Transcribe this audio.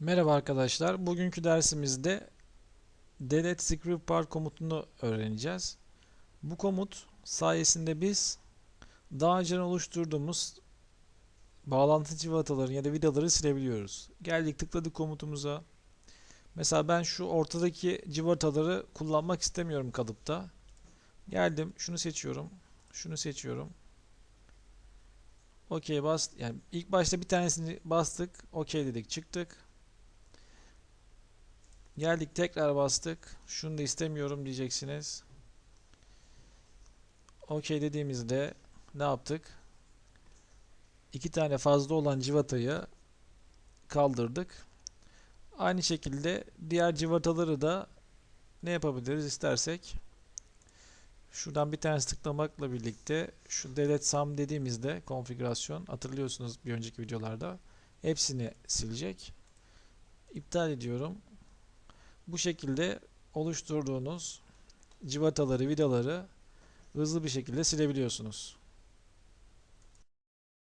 Merhaba arkadaşlar. Bugünkü dersimizde delete script part komutunu öğreneceğiz. Bu komut sayesinde biz daha önce oluşturduğumuz bağlantı civataları ya da vidaları silebiliyoruz. Geldik tıkladık komutumuza. Mesela ben şu ortadaki civataları kullanmak istemiyorum kalıpta. Geldim şunu seçiyorum. Şunu seçiyorum. OK bas yani ilk başta bir tanesini bastık. OK dedik çıktık. Geldik tekrar bastık. Şunu da istemiyorum diyeceksiniz. OK dediğimizde ne yaptık? İki tane fazla olan civatayı kaldırdık. Aynı şekilde diğer civataları da ne yapabiliriz istersek. Şuradan bir tanesi tıklamakla birlikte şu delete sum dediğimizde konfigürasyon hatırlıyorsunuz bir önceki videolarda hepsini silecek. İptal ediyorum. Bu şekilde oluşturduğunuz civataları, vidaları hızlı bir şekilde silebiliyorsunuz.